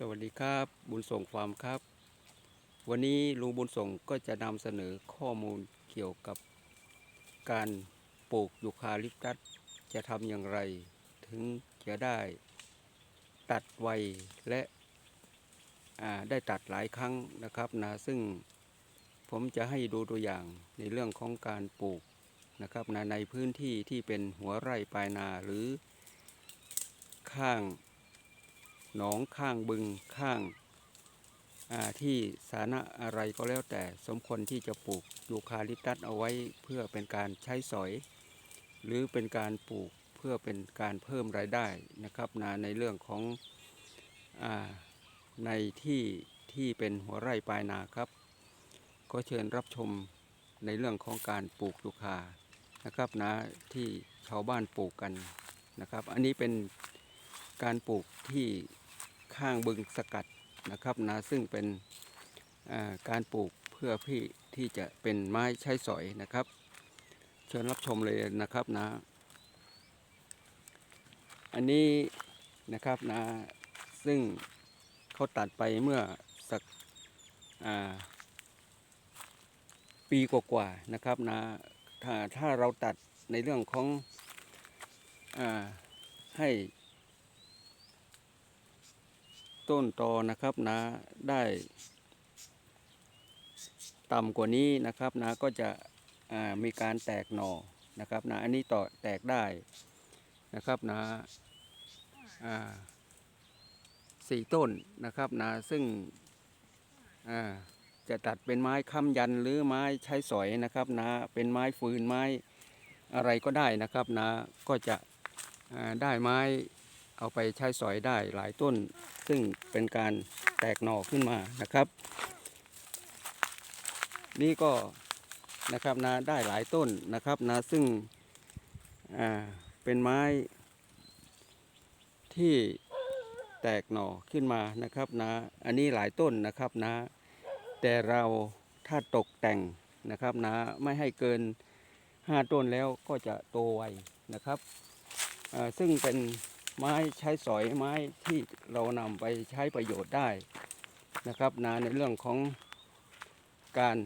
สวัสดีครับ บุญส่งฟาร์มครับ วันนี้ลุงบุญส่งก็จะนำเสนอข้อมูลเกี่ยวกับการปลูกยูคาลิปตัสจะทำอย่างไร ถึงจะได้ตัดไวและได้ตัดหลายครั้งนะครับนะซึ่งผมจะให้ดูตัวอย่างในเรื่องของการปลูกนะครับนะในพื้นที่ที่เป็นหัวไร่ปลายนาหรือข้าง หนองข้างบึงข้างาที่สาระอะไรก็แล้วแต่สมควรที่จะปลูกยูคาลิปตัสเอาไว้เพื่อเป็นการใช้สอย หรือเป็นการปลูกเพื่อเป็นการเพิ่มรายได้นะครับนะในเรื่องของอในที่ที่เป็นหัวไร่ปลายนาครับ ก็เชิญรับชมในเรื่องของการปลูกยูคานะครับนะที่ชาวบ้านปลูกกันนะครับ อันนี้เป็นการปลูกที่ ข้างบึงสกัดนะครับนะซึ่งเป็นการปลูกเพื่อพี่ที่จะเป็นไม้ใช้สอยนะครับ เชิญรับชมเลยนะครับนะ อันนี้นะครับนะซึ่งเขาตัดไปเมื่อสักปีกว่าๆนะครับนะถ้าถ้าเราตัดในเรื่องของอให้ ต้นตอนะครับนะได้ต่ำกว่านี้นะครับนะก็จะมีการแตกหน่อนะครับนะอันนี้ต่อแตกได้นะครับนะอ่าสี่ต้นนะครับนะซึ่งจะตัดเป็นไม้ค้ำยันหรือไม้ใช้สอยนะครับนะเป็นไม้ฟืนไม้อะไรก็ได้นะครับนะก็จะได้ไม้ เอาไปใช้สอยได้หลายต้น ซึ่งเป็นการแตกหน่อขึ้นมานะครับ นี่ก็นะครับนะได้หลายต้นนะครับนะซึ่งเป็นไม้ที่แตกหน่อขึ้นมานะครับนะอันนี้หลายต้นนะครับนะแต่เราถ้าตกแต่งนะครับนะไม่ให้เกิน 5 ต้นแล้วก็จะโตไวนะครับซึ่งเป็น ไม้ใช้สอยไม้ที่เรานำไปใช้ประโยชน์ได้นะครับนาในเรื่องของการ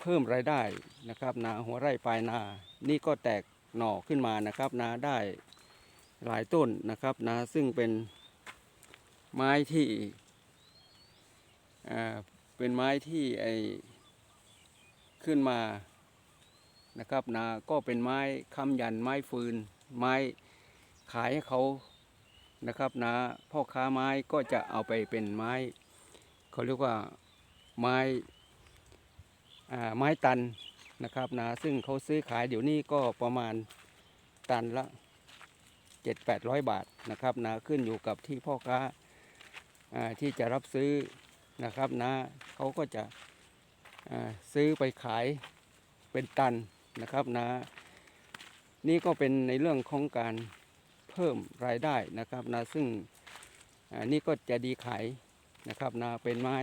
เพิ่มรายได้นะครับ นาหัวไร่ปลายนา นี่ก็แตกหน่อขึ้นมานะครับ นาได้หลายต้นนะครับ นาซึ่งเป็นไม้ที่เป็นไม้ที่ไอขึ้นมานะครับนาก็เป็นไม้ค้ำยันไม้ฟืน ไม้ขายให้เขา นะครับนะพ่อค้าไม้ก็จะเอาไปเป็นไม้เขาเรียกว่าไม้ไม้ตันนะครับนะซึ่งเขาซื้อขายเดี๋ยวนี้ก็ประมาณตันละเจ็ดแปดร้อยบาทนะครับนะขึ้นอยู่กับที่พ่อค้าที่จะรับซื้อนะครับนะเขาก็จะซื้อไปขายเป็นตันนะครับนะนี่ก็เป็นในเรื่องของการ เพิ่มรายได้นะครับนะซึ่งอันนี้ก็จะดีขายนะครับนะเป็นไม้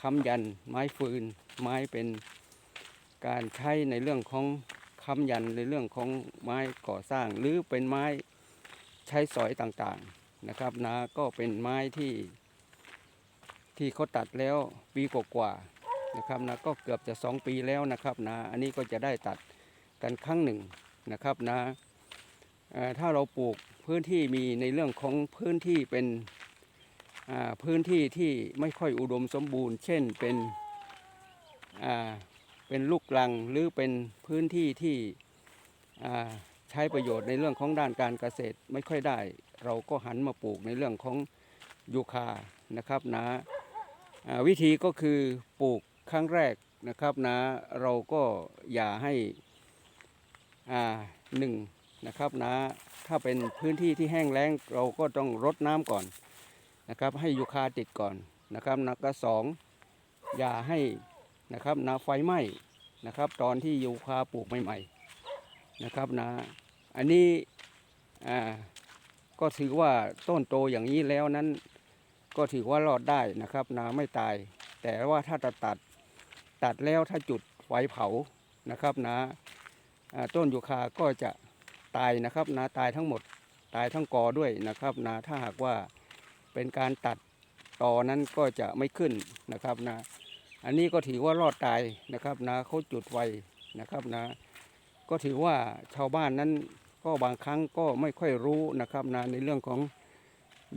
ค้ำยัน ไม้ฟืน ไม้เป็นการใช้ในเรื่องของค้ำยันในเรื่องของไม้ก่อสร้าง หรือเป็นไม้ใช้สอยต่างๆนะครับนะก็เป็นไม้ที่ที่เขาตัดแล้วปีกว่าๆนะครับนะก็เกือบจะสองปีแล้วนะครับนะอันนี้ก็จะได้ตัดกันครั้งหนึ่งนะครับนะ ถ้าเราปลูกพื้นที่มีในเรื่องของพื้นที่เป็นพื้นที่ที่ไม่ค่อยอุดมสมบูรณ์ เช่นเป็นเป็นลูกลังหรือเป็นพื้นที่ที่ใช้ประโยชน์ในเรื่องของด้านการเกษตรไม่ค่อยได้ เราก็หันมาปลูกในเรื่องของยูคานะครับนะอ่าวิธีก็คือปลูกครั้งแรกนะครับนะเราก็อย่าให้หนึ่ง นะครับนะถ้าเป็นพื้นที่ที่แห้งแล้งเราก็ต้องรดน้ำก่อนนะครับ ให้ยูคาติดก่อนนะครับนะก็สองอย่าให้นะครับนะไฟไหม้นะครับตอนที่ยูคาปลูกใหม่ๆนะครับนะอันนี้อ่าก็ถือว่าต้นโตอย่างนี้แล้วนั้น ก็ถือว่ารอดได้นะครับนะไม่ตาย แต่ว่าถ้าตัดตัดตัดแล้วถ้าจุดไฟเผานะครับนะอ่าต้นยูคาก็จะ ตายนะครับนาตายทั้งหมดตายทั้งกอด้วยนะครับนาถ้าหากว่าเป็นการตัดตอนั้นก็จะไม่ขึ้นนะครับนะอันนี้ก็ถือว่ารอดตายนะครับนะเขาจุดไฟนะครับนะก็ถือว่าชาวบ้านนั้นก็บางครั้งก็ไม่ค่อยรู้นะครับนะในเรื่องของ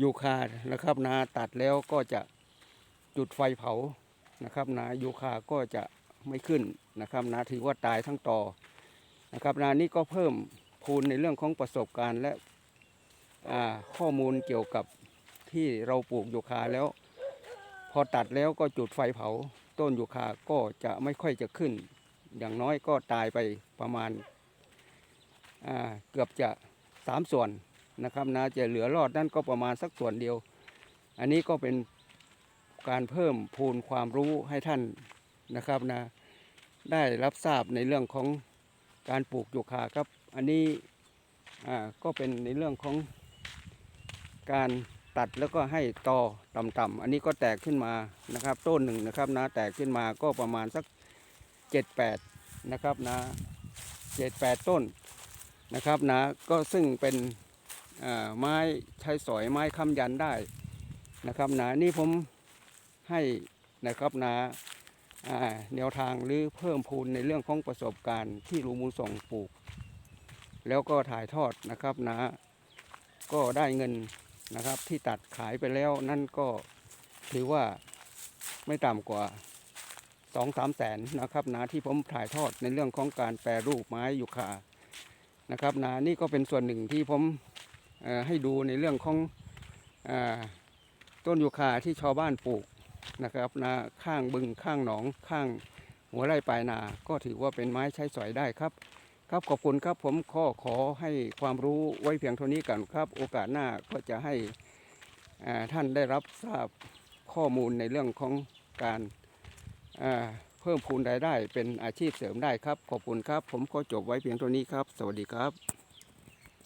ยูคานะครับนะตัดแล้วก็จะจุดไฟเผานะครับนะยูคาก็จะไม่ขึ้นนะครับนะถือว่าตายทั้งตอนะครับนะนี่ก็เพิ่ม พูนในเรื่องของประสบการณ์และข้อมูลเกี่ยวกับที่เราปลูกยูคาแล้ว พอตัดแล้วก็จุดไฟเผา ต้นยูคาก็จะไม่ค่อยจะขึ้น อย่างน้อยก็ตายไปประมาณาเกือบจะสามส่วนนะครับนะจะเหลือรอดนั่นก็ประมาณสักส่วนเดียว อันนี้ก็เป็นการเพิ่มพูนความรู้ให้ท่านนะครับนะได้รับทราบในเรื่องของการปลูกยูคาครับ อันนี้ก็เป็นในเรื่องของการตัดแล้วก็ให้ตอต่ำๆอันนี้ก็แตกขึ้นมานะครับ ต้นหนึ่งนะครับนะแตกขึ้นมาก็ประมาณสักเจ็ดแปดนะครับนะเจ็ดแปดต้นนะครับนะก็ซึ่งเป็นไม้ใช้สอยไม้ค้ำยันได้นะครับนะนี่ผมให้นะครับนะอ่าแนวทางหรือเพิ่มพูนในเรื่องของประสบการณ์ที่ลุงมูลส่งปลูก แล้วก็ถ่ายทอดนะครับนะ ก็ได้เงินนะครับที่ตัดขายไปแล้วนั่นก็ถือว่าไม่ต่ำกว่าสองสามแสนนะครับนะที่ผมถ่ายทอดในเรื่องของการแปรรูปไม้ยูคานะครับนะนี่ก็เป็นส่วนหนึ่งที่ผมให้ดูในเรื่องของอต้นยูคาที่ชาวบ้านปลูกนะครับนะข้างบึงข้างหนองข้างหัวไร่ปลายนา ก็ถือว่าเป็นไม้ใช้สอยได้ครับ ครับขอบคุณครับผมข้อขอให้ความรู้ไว้เพียงเท่านี้ก่อนครับ โอกาสหน้าก็จะให้ท่านได้รับทราบข้อมูลในเรื่องของการเพิ่มพูนรายได้เป็นอาชีพเสริมได้ครับ ขอบคุณครับ ผมก็จบไว้เพียงเท่านี้ครับ สวัสดีครับ